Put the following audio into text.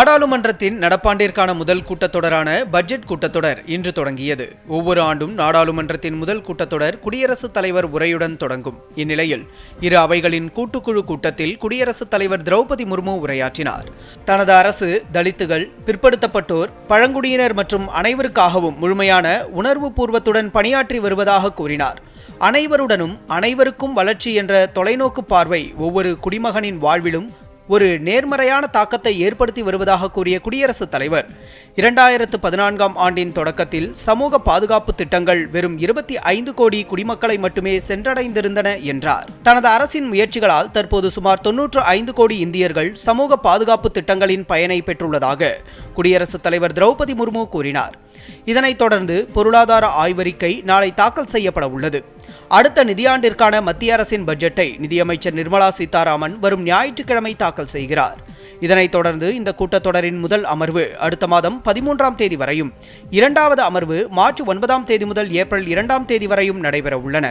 நாடாளுமன்றத்தின் நடப்பாண்டிற்கான முதல் கூட்டத்தொடரான பட்ஜெட் கூட்டத்தொடர் இன்று தொடங்கியது. ஒவ்வொரு ஆண்டும் நாடாளுமன்றத்தின் முதல் கூட்டத்தொடர் குடியரசுத் தலைவர் உரையுடன் தொடங்கும். இந்நிலையில் இரு அவைகளின் கூட்டுக்குழு கூட்டத்தில் குடியரசுத் தலைவர் திரௌபதி முர்மு உரையாற்றினார். தனது அரசு தலித்துகள் பிற்படுத்தப்பட்டோர் பழங்குடியினர் மற்றும் அனைவருக்காகவும் முழுமையான உணர்வு பூர்வத்துடன் பணியாற்றி வருவதாக கூறினார். அனைவருடனும் அனைவருக்கும் வளர்ச்சி என்ற தொலைநோக்கு பார்வை ஒவ்வொரு குடிமகனின் வாழ்விலும் ஒரு நேர்மறையான தாக்கத்தை ஏற்படுத்தி வருவதாக கூறிய குடியரசுத் தலைவர் இரண்டாயிரத்து பதினான்காம் ஆண்டின் தொடக்கத்தில் சமூக பாதுகாப்பு திட்டங்கள் வெறும் இருபத்தி ஐந்து கோடி குடிமக்களை மட்டுமே சென்றடைந்திருந்தன என்றார். தனது அரசின் முயற்சிகளால் தற்போது சுமார் தொன்னூற்று ஐந்து கோடி இந்தியர்கள் சமூக பாதுகாப்பு திட்டங்களின் பயனை பெற்றுள்ளதாக குடியரசுத் தலைவர் திரௌபதி முர்மு கூறினார். இதனைத் தொடர்ந்து பொருளாதார ஆய்வறிக்கை நாளை தாக்கல் செய்யப்பட உள்ளது. அடுத்த நிதியாண்டிற்கான மத்திய அரசின் பட்ஜெட்டை நிதியமைச்சர் நிர்மலா சீதாராமன் வரும் ஞாயிற்றுக்கிழமை தாக்கல் செய்கிறார். இதனைத் தொடர்ந்து இந்த கூட்டத்தொடரின் முதல் அமர்வு அடுத்த மாதம் பதிமூன்றாம் தேதி வரையும் இரண்டாவது அமர்வு மார்ச் ஒன்பதாம் தேதி முதல் ஏப்ரல் இரண்டாம் தேதி வரையும் நடைபெற உள்ளன.